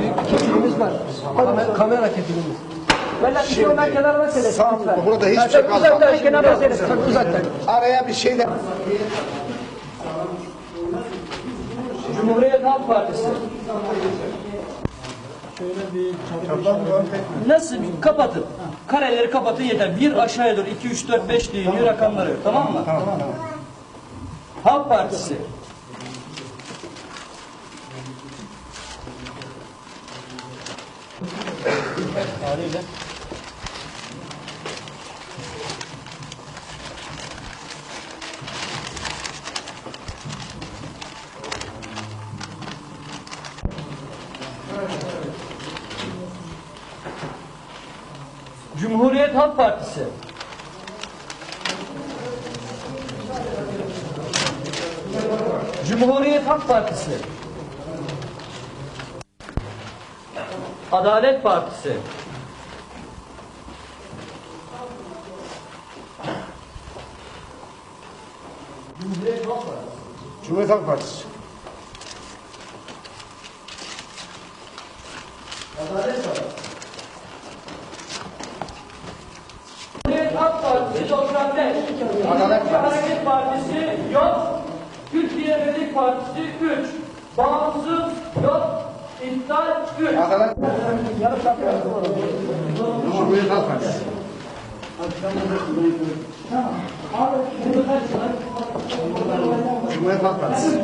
Büyük kefilimiz var. Kamera, kamera kefilimiz. Böyle bir şey ondan kenarına söylesin lütfen. Burada hiçbir şey kalmadı. uzaktan kenarına. Çok uzaktan. Araya bir şey de... Cumhuriyet Halk Partisi. Nasıl kapatın. Kareleri kapatın yeter. Bir aşağıya doğru 2, 3, 4, 5 diye iniyor rakamları. Tamam mı? Tamam. Halk Partisi. Haliyle. Cumhuriyet Halk Partisi. Cumhuriyet Halk Partisi. Adalet Partisi. Cumhuriyet Halk Partisi. Cumhuriyet Halk Partisi 95. Adalet Milliyetçi Hareket Partisi yok. Türkiye Birlik Partisi 3. Bağımsız yok. İptal 3. Adalet. Cumhuriyet Halk Partisi. Cumhuriyet Halk Partisi.